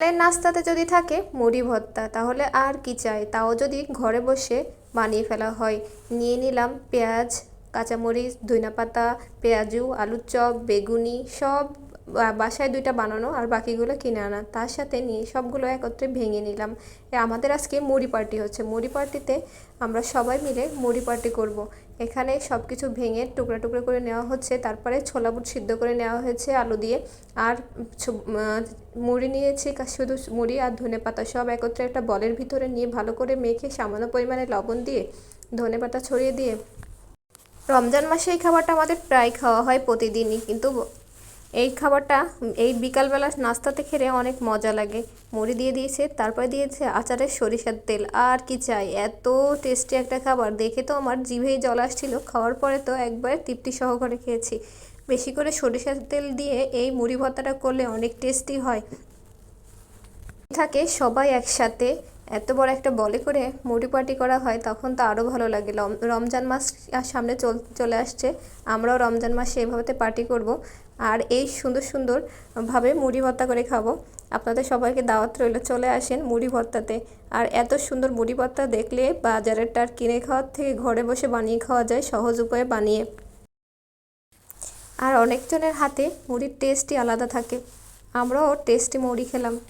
সকালের নাস্তাতে যদি থাকে মুড়ি ভর্তা, তাহলে আর কি চাই? তাও যদি ঘরে বসে বানিয়ে ফেলা হয়। নিয়ে নিলাম পেঁয়াজ, কাঁচামরিচ ধইনা পাতা, পেঁয়াজু, আলুর চপ, বেগুনি, সব বাসায় দুইটা বানানো আর বাকিগুলো কিনে আনা। তার সাথে নিয়ে সবগুলো একত্রে ভেঙে নিলাম। আমাদের আজকে মুড়ি পার্টি হচ্ছে। মুড়ি পার্টিতে আমরা সবাই মিলে মুড়ি পার্টি করব। এখানে সব কিছু ভেঙে টুকরা টুকরো করে নেওয়া হচ্ছে। তারপরে ছোলা বুট সিদ্ধ করে নেওয়া হয়েছে আলু দিয়ে। আর মুড়ি নিয়েছি শুধু মুড়ি আর ধনে পাতা সব একত্রে একটা বলের ভিতরে নিয়ে ভালো করে মেখে সামান্য পরিমাণে লবণ দিয়ে, ধনে পাতা ছড়িয়ে দিয়ে, রমজান মাসে এই খাবারটা আমাদের প্রায় খাওয়া হয় প্রতিদিনই। কিন্তু এই খাবারটা, এই বিকালবেলা নাস্তাতে খেলে অনেক মজা লাগে। মুড়ি দিয়ে দিয়েছে, তারপরে দিয়েছে আচারের সরিষার তেল। আর কি চাই? এত টেস্টি একটা খাবার। দেখে তো আমার জিভেই জল আসছিল। খাওয়ার পরে তো একবারে তৃপ্তি সহকারে খেয়েছি। বেশি করে সরিষার তেল দিয়ে এই মুড়ি ভর্তাটা করলে অনেক টেস্টি হয়। থাকে সবাই একসাথে। এত বড় একটা বলে করে মুড়ি পার্টি করা হয়, তখন তো আরও ভালো লাগে। রম- রমজান মাস সামনে চল, চলে আসছে। আমরাও রমজান মাসে এভাবে পার্টি করব। আর এই সুন্দর সুন্দর ভাবে মুড়ি ভর্তা করে খাব। আপনাদের সবাইকে দাওয়াত রইল, চলে আসেন মুড়ি ভর্তাতে। আর এত সুন্দর মুড়ি ভর্তা দেখলে বাজারেরটা আর কিনে খাওয়ার থেকে ঘরে বসে বানিয়ে খাওয়া যায় সহজ উপায়ে বানিয়ে। আর অনেকজনের হাতে মুড়ির টেস্টই আলাদা থাকে। আমরাও টেস্টি মুড়ি খেলাম।